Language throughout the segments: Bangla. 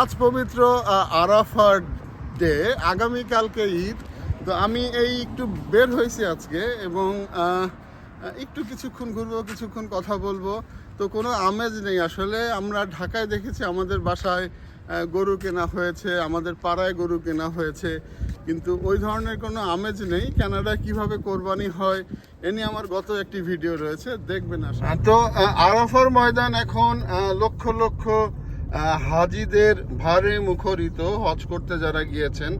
আজ পবিত্র আরাফার ডে, আগামীকালকে ঈদ। তো আমি এই একটু বের হয়েছি আজকে এবং একটু কিছুক্ষণ ঘুরবো, কিছুক্ষণ কথা বলব। তো কোনো আমেজ নেই। আসলে আমরা ঢাকায় দেখেছি আমাদের বাসায় গরু কেনা হয়েছে, আমাদের পাড়ায় গরু কেনা হয়েছে। কিন্তু ওই ধরনের কোনো আমেজ নেই। কানাডায় কীভাবে কোরবানি হয়, এ নিয়ে আমার গত একটি ভিডিও রয়েছে। দেখবেন আসলে তো আরাফার ময়দান এখন লক্ষ লক্ষ হাজিদের ভারে মুখরিত হজ করতে যারা গিয়েছেন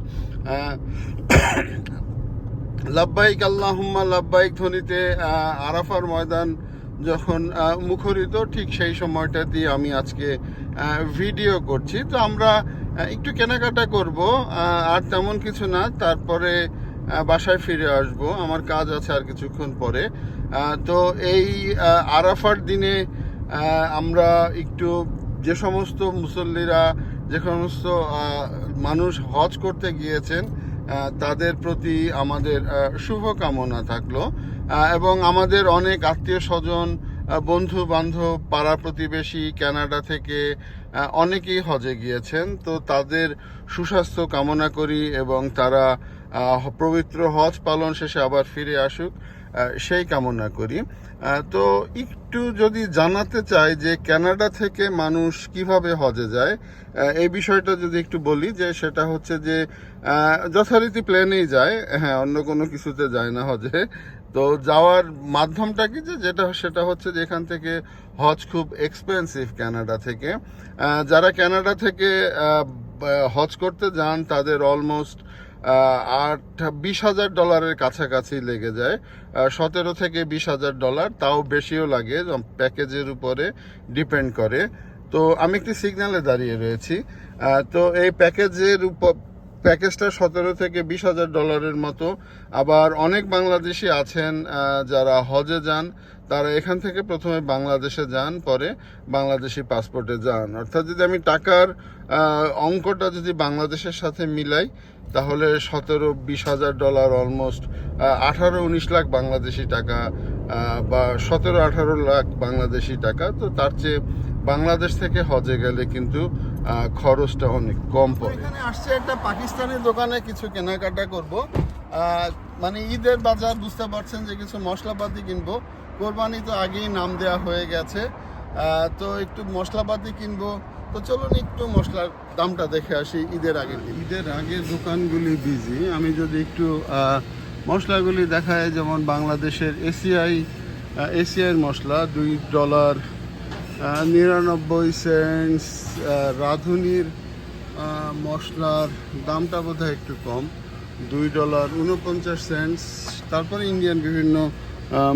লাব্বাইক আল্লাহুম্মা, লাব্বাইক ধ্বনিতে আরাফার ময়দান যখন মুখরিত, ঠিক সেই সময়টাতেই আমি আজকে ভিডিও করছি। তো আমরা একটু কেনাকাটা করব আর তেমন কিছু না। তারপরে বাসায় ফিরে আসব। আমার কাজ আছে আর কিছুক্ষণ পরে। তো এই আরাফার দিনে আমরা একটু যে সমস্ত মুসল্লিরা, যে সমস্ত মানুষ হজ করতে গিয়েছেন তাদের প্রতি আমাদের শুভকামনা থাকল। এবং আমাদের অনেক আত্মীয় স্বজন বন্ধু বান্ধব পাড়া প্রতিবেশী ক্যানাডা থেকে অনেকেই হজে গিয়েছেন। তো তাদের সুস্বাস্থ্য কামনা করি এবং তারা পবিত্র হজ পালন শেষে আবার ফিরে আসুক। সেই কামনা করি। তো একটু যদি জানাতে চাই যে কানাডা থেকে মানুষ কীভাবে হজে যায় এই বিষয়টা যদি একটু বলি যে সেটা হচ্ছে যে যথারীতি প্লেনেই যায়। হ্যাঁ অন্য কোনো কিছুতে যায় না হজে। তো যাওয়ার মাধ্যমটা কি যে যেটা, সেটা হচ্ছে যে এখান থেকে হজ খুব এক্সপেন্সিভ কানাডা থেকে। যারা কানাডা থেকে হজ করতে যান, তাদের অলমোস্ট আট, বিশ হাজার ডলারের কাছাকাছি লেগে যায়। সতেরো থেকে বিশ হাজার ডলার, তাও বেশিও লাগে প্যাকেজের উপরে ডিপেন্ড করে। তো আমি একটি সিগনালে দাঁড়িয়ে রয়েছি। তো এই প্যাকেজের উপর প্যাকেজটা সতেরো থেকে বিশ হাজার ডলারের মতো। আবার অনেক বাংলাদেশি আছেন যারা হজে যান, তারা এখান থেকে প্রথমে বাংলাদেশে যান, পরে বাংলাদেশি পাসপোর্টে যান। অর্থাৎ যদি আমি টাকার অঙ্কটা যদি বাংলাদেশের সাথে মিলাই, তাহলে সতেরো, বিশ হাজার ডলার অলমোস্ট আঠারো, উনিশ লাখ বাংলাদেশি টাকা বা সতেরো, আঠারো লাখ বাংলাদেশি টাকা। তো তার চেয়ে বাংলাদেশ থেকে হজে গেলে কিন্তু খরচটা অনেক কম পড়ে। এখানে আসছে একটা পাকিস্তানি দোকানে কিছু কেনাকাটা করব। মানে ঈদের বাজার বুঝতে পারছেন যে কিছু মশলাপাতি কিনবো। কোরবানি তো আগেই নাম দেওয়া হয়ে গেছে। তো একটু মশলাপাতি কিনবো। তো চলুন একটু মশলার দামটা দেখে আসি ঈদের আগে ঈদের আগে দোকানগুলি বিজি আমি যদি একটু মশলাগুলি দেখায় যেমন বাংলাদেশের এসিআই এসিআইয়ের মশলা দুই ডলার নিরানব্বই সেন্টস রাঁধুনির মশলার দামটা বোধহয় একটু কম। দুই ডলার উনপঞ্চাশ সেন্টস তারপরে ইন্ডিয়ান বিভিন্ন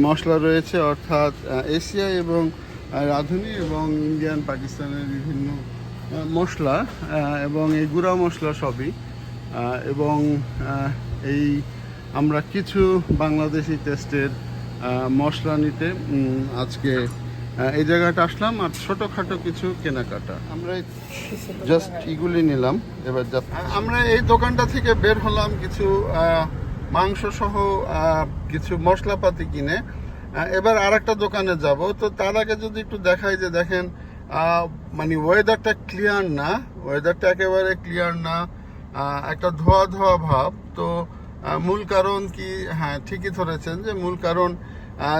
মশলা রয়েছে, অর্থাৎ এশিয়া এবং রাঁধুনি এবং ইন্ডিয়ান পাকিস্তানের বিভিন্ন মশলা এবং এই গুঁড়া মশলা সবই। এবং এই আমরা কিছু বাংলাদেশি টেস্টের মশলা নিতে আজকে এই জায়গাটা আসলাম আর ছোটোখাটো কিছু কেনাকাটা। আমরা জাস্ট এগুলি নিলাম, এবার আমরা এই দোকানটা থেকে বের হলাম কিছু মাংস সহ কিছু মশলাপাতি কিনে। এবার আর একটা দোকানে যাব। তো তার আগে যদি একটু দেখাই যে দেখেন মানে ওয়েদারটা ক্লিয়ার না। ওয়েদারটা একেবারে ক্লিয়ার না। একটা ধোয়া ধোয়া ভাব। তো মূল কারণ কি? হ্যাঁ ঠিকই ধরেছেন যে মূল কারণ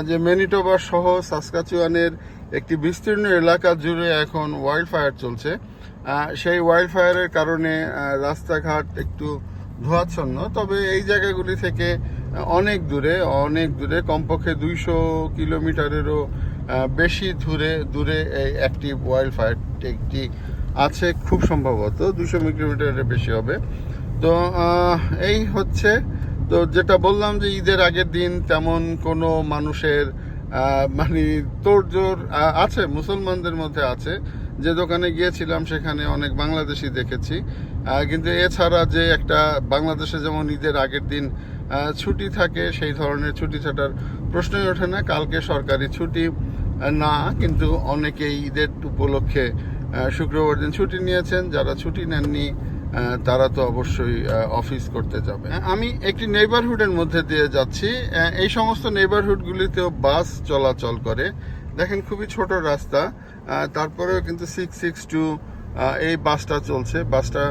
যে ম্যানিটোবা সহ সাসকাচুয়ানের একটি বিস্তীর্ণ এলাকা জুড়ে এখন ওয়াইল্ড ফায়ার চলছে সেই ওয়াইল্ড ফায়ারের কারণে রাস্তাঘাট একটু ধোয়াচ্ছন্ন। তবে এই জায়গাগুলি থেকে অনেক দূরে অনেক দূরে, কমপক্ষে দুইশো কিলোমিটারেরও বেশি দূরে দূরে এই অ্যাক্টিভ ওয়াইল্ড ফায়ার একটি আছে খুব সম্ভবত। দুশো কিলোমিটারের বেশি হবে। তো এই হচ্ছে তো যেটা বললাম যে ঈদের আগের দিন তেমন কোনো মানুষের মানে তোড়জোড় আছে, মুসলমানদের মধ্যে আছে। যে দোকানে গিয়েছিলাম সেখানে অনেক বাংলাদেশি দেখেছি। কিন্তু এছাড়া যে একটা বাংলাদেশে যেমন ঈদের আগের দিন ছুটি থাকে, সেই ধরনের ছুটি ছাটার প্রশ্নই ওঠে না। কালকে সরকারি ছুটি না, কিন্তু অনেকেই ঈদের উপলক্ষে শুক্রবার দিন ছুটি নিয়েছেন। যারা ছুটি নেননি তারা তো অবশ্যই অফিস করতে যাবে। আমি একটি নেইবারহুডের মধ্যে দিয়ে যাচ্ছি। এই সমস্ত নেইবারহুডগুলিতেও বাস চলাচল করে। দেখেন, খুবই ছোট রাস্তা। তারপরেও কিন্তু সিক্স সিক্স টু এই বাসটা চলছে। বাসটা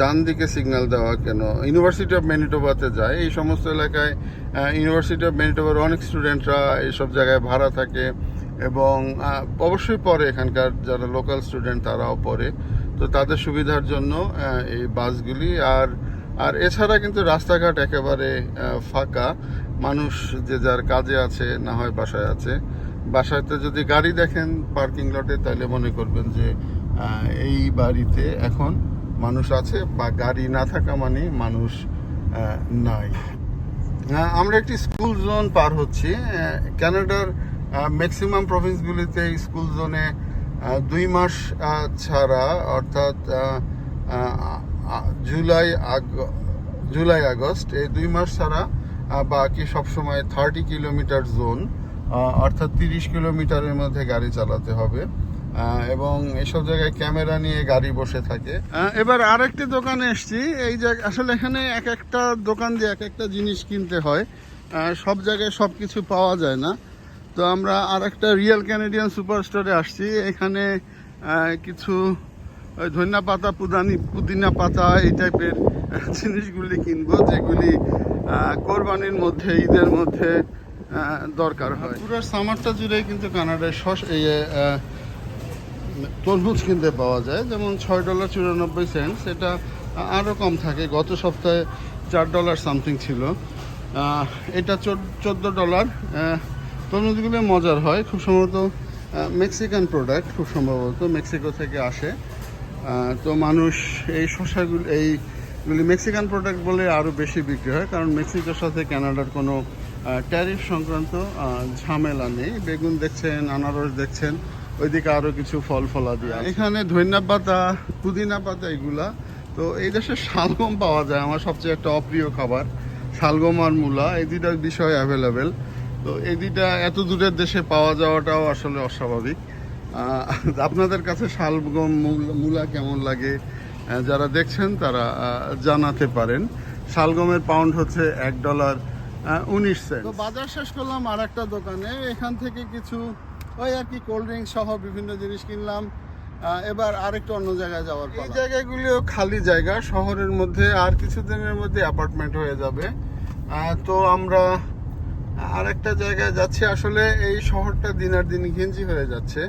ডান দিকে সিগন্যাল দেওয়া কেন? ইউনিভার্সিটি অফ ম্যানিটোবাতে যায়। এই সমস্ত এলাকায় ইউনিভার্সিটি অফ ম্যানিটোবার অনেক স্টুডেন্টরা এইসব জায়গায় ভাড়া থাকে এবং অবশ্যই পড়ে এখানকার যারা লোকাল স্টুডেন্ট তারাও পড়ে তো তাদের সুবিধার জন্য এই বাসগুলি। আর আর এছাড়া কিন্তু রাস্তাঘাট একেবারে ফাঁকা। মানুষ যে যার কাজে আছে না হয় বাসায় আছে। বাসাতে যদি গাড়ি দেখেন পার্কিং লটে তাহলে মনে করবেন যে এই বাড়িতে এখন মানুষ আছে বা গাড়ি না থাকা মানে মানুষ নাই। আমরা একটি স্কুল জোন পার হচ্ছি। আহ, কানাডার ম্যাক্সিমাম প্রভিন্সগুলিতে স্কুল জোনে দুই মাস ছাড়া, অর্থাৎ জুলাই আগ- জুলাই আগস্ট, এই দুই মাস ছাড়া বাকি সবসময় থার্টি কিলোমিটার জোন অর্থাৎ তিরিশ কিলোমিটারের মধ্যে গাড়ি চালাতে হবে। এবং এসব জায়গায় ক্যামেরা নিয়ে গাড়ি বসে থাকে। এবার আরেকটি দোকানে এসছি। এই জায়গা, আসলে এখানে এক একটা দোকান দিয়ে এক একটা জিনিস কিনতে হয়। সব জায়গায় সব কিছু পাওয়া যায় না। তো আমরা আর একটা রিয়েল ক্যানাডিয়ান সুপার স্টোরে আসছি। এখানে কিছু ধনিয়া পাতা পুদানি পুদিনা পাতা এই টাইপের জিনিসগুলি কিনবো, যেগুলি কোরবানির মধ্যে, ঈদের মধ্যে দরকার হয়। পুরো সামারটা জুড়েই কিন্তু কানাডায় শস, এই তরমুজ কিনতে পাওয়া যায়। যেমন ছয় ডলার চুরানব্বই সেন্ট সেটা আরও কম থাকে। গত সপ্তাহে চার ডলার সামথিং ছিল। এটা চোদ্দ ডলার। তরমুজগুলো মজার হয়। খুব সম্ভবত মেক্সিকান প্রোডাক্ট খুব সম্ভবত মেক্সিকো থেকে আসে। তো মানুষ এই শসাগুলি, এইগুলি মেক্সিকান প্রোডাক্ট বলে আরও বেশি বিক্রি হয়, কারণ মেক্সিকোর সাথে কানাডার কোনো ট্যারিফ সংক্রান্ত ঝামেলা নেই। বেগুন দেখছেন, আনারস দেখছেন, ওইদিকে আরও কিছু ফল ফলাদি আছে। এখানে ধনিয়া পাতা, পুদিনা পাতা এগুলা, তো এই দেশে শালগম পাওয়া যায়। আমার সবচেয়ে একটা অপ্রিয় খাবার, শালগম আর মূলা, এই দুইটার বিষয় অ্যাভেলেবেল তো এই দুইটা এত দূরের দেশে পাওয়া যাওয়াটাও আসলে অস্বাভাবিক। আপনাদের কাছে শালগম মূল- কেমন লাগে? যারা দেখছেন তারা জানাতে পারেন। শালগমের পাউন্ড হচ্ছে এক ডলার উনিশ সেন্ট তো বাজার শেষ করলাম আর একটা দোকানে। এখান থেকে কিছু ওই আর কি কোল্ড ড্রিঙ্ক সহ বিভিন্ন জিনিস কিনলাম। এবার আরেকটু অন্য জায়গায় যাওয়ার এই জায়গাগুলিও খালি জায়গা। শহরের মধ্যে আর কিছুদিনের মধ্যে অ্যাপার্টমেন্ট হয়ে যাবে। তো আমরা আরেকটা জায়গায় যাচ্ছি আসলে এই শহরটা দিনের দিন ঘিঞ্জি হয়ে যাচ্ছে।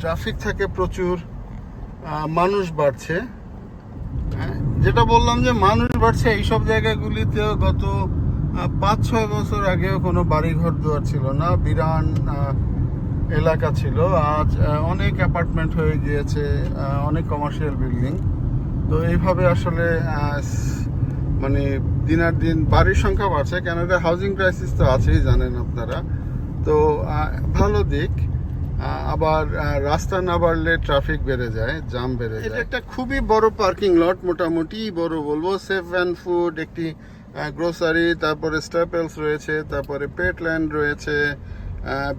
ট্রাফিক থাকে প্রচুর মানুষ বাড়ছে। হ্যাঁ, যেটা বললাম যে মানুষ বাড়ছে এইসব জায়গাগুলিতেও গত পাঁচ ছয় বছর আগেও কোনো বাড়িঘর দুয়ার ছিল না বিরান এলাকা ছিল। আজ অনেক অ্যাপার্টমেন্ট হয়ে গিয়েছে অনেক কমার্শিয়াল বিল্ডিং তো এইভাবে আসলে মানে দিনার দিন বাড়ির সংখ্যা বাড়ছে কানাডা হাউজিং ক্রাইসিস তো আছেই জানেন আপনারা। তো ভালো দিক আবার রাস্তা না বাড়লে ট্রাফিক বেড়ে যায় জাম বেড়ে যায়। এটা একটা খুবই বড় পার্কিং লট মোটামুটি বড় বলব সেফ অ্যান্ড ফুড একটি গ্রোসারি তারপরে স্টেপেলস রয়েছে তারপরে পেটল্যান্ড রয়েছে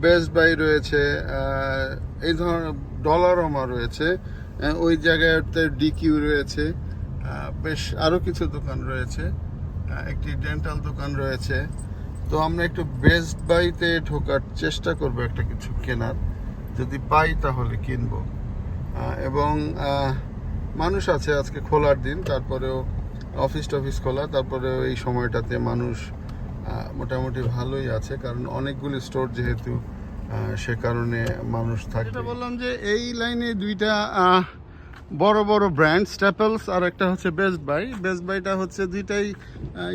বেস্ট বাই রয়েছে এই ধরনের ডলারোমা রয়েছে ওই জায়গাতে ডিকিউ রয়েছে বেশ আরও কিছু দোকান রয়েছে। একটি ডেন্টাল দোকান রয়েছে। তো আমরা একটু বেস্ট বাইতে ঢোকার চেষ্টা করব একটা কিছু কেনার। যদি পাই তাহলে কিনবো। এবং মানুষ আছে আজকে খোলার দিন তারপরেও অফিস টফিস খোলা তারপরেও এই সময়টাতে মানুষ মোটামুটি ভালোই আছে কারণ অনেকগুলি স্টোর যেহেতু সে কারণে মানুষ থাকে। বললাম যে এই লাইনে দুইটা বড় বড় ব্র্যান্ড স্ট্যাপলস আর একটা হচ্ছে বেস্ট বাই বেস্ট বাইটা হচ্ছে দুইটাই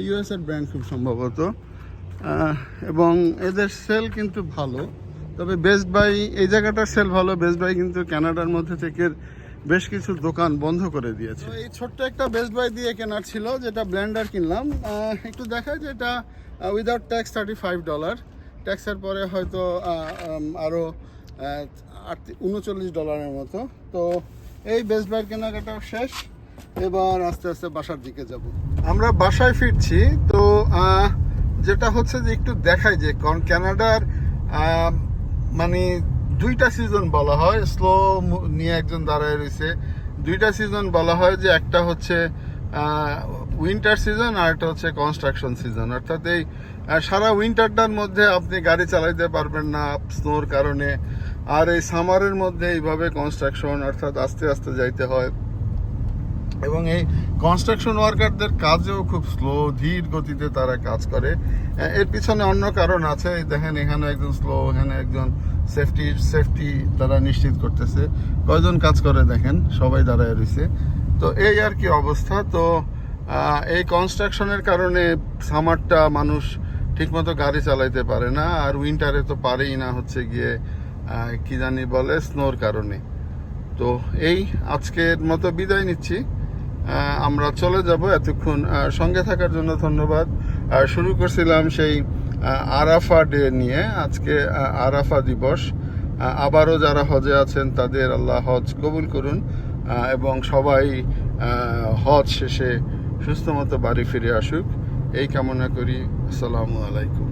ইউএস এর ব্র্যান্ড খুব সম্ভবত। এবং এদের সেল কিন্তু ভালো। তবে বেস্ট বাই এই জায়গাটার সেল ভালো। বেস্ট বাই কিন্তু কানাডার মধ্যে থেকে বেশ কিছু দোকান বন্ধ করে দিয়েছে। এই ছোট্ট একটা বেস্ট বাই দিয়ে কেনার ছিল, যেটা ব্লেন্ডার কিনলাম। একটু দেখায় যে এটা without tax thirty five dollar ট্যাক্সের পরে হয়তো আরও উনচল্লিশ ডলারের মতো। তো এই বেস্ট বাইয়ের কেনাকাটা শেষ। এবার আস্তে আস্তে বাসার দিকে যাব। আমরা বাসায় ফিরছি তো যেটা হচ্ছে যে একটু দেখাই যে কারণ কানাডার আহ, মানে দুইটা সিজন বলা হয় স্লো নিয়ে একজন দাঁড়ায় রয়েছে। দুইটা সিজন বলা হয় যে একটা হচ্ছে উইন্টার সিজন আর একটা হচ্ছে কনস্ট্রাকশন সিজন অর্থাৎ এই সারা উইন্টারটার মধ্যে আপনি গাড়ি চালাইতে পারবেন না স্নোর কারণে। আর এই সামারের মধ্যে এইভাবে কনস্ট্রাকশন অর্থাৎ আস্তে আস্তে যাইতে হয়। এবং এই কনস্ট্রাকশন ওয়ার্কারদের কাজেও খুব স্লো ধীর গতিতে তারা কাজ করে। এর পিছনে অন্য কারণ আছে। দেখেন, এখানে একজন স্লো এখানে একজন সেফটি সেফটি তারা নিশ্চিত করতেছে। কয়জন কাজ করে দেখেন, সবাই দাঁড়ায় রয়েছে। তো এই আর কি অবস্থা। তো এই কনস্ট্রাকশনের কারণে সামারটা মানুষ ঠিকমতো গাড়ি চালাইতে পারে না। আর উইন্টারে তো পারেই না হচ্ছে গিয়ে কি জানি বলে, স্নোর কারণে। তো এই আজকের মতো বিদায় নিচ্ছি। আমরা চলে যাব এতক্ষণ সঙ্গে থাকার জন্য ধন্যবাদ। শুরু করছিলাম সেই আরাফা ডে নিয়ে, আজকে আরাফা দিবস। আবারও যারা হজে আছেন, তাদের আল্লাহ হজ কবুল করুন এবং সবাই হজ শেষে সুস্থ মতো বাড়ি ফিরে আসুক। এই কামনা করি। আসসালামু আলাইকুম।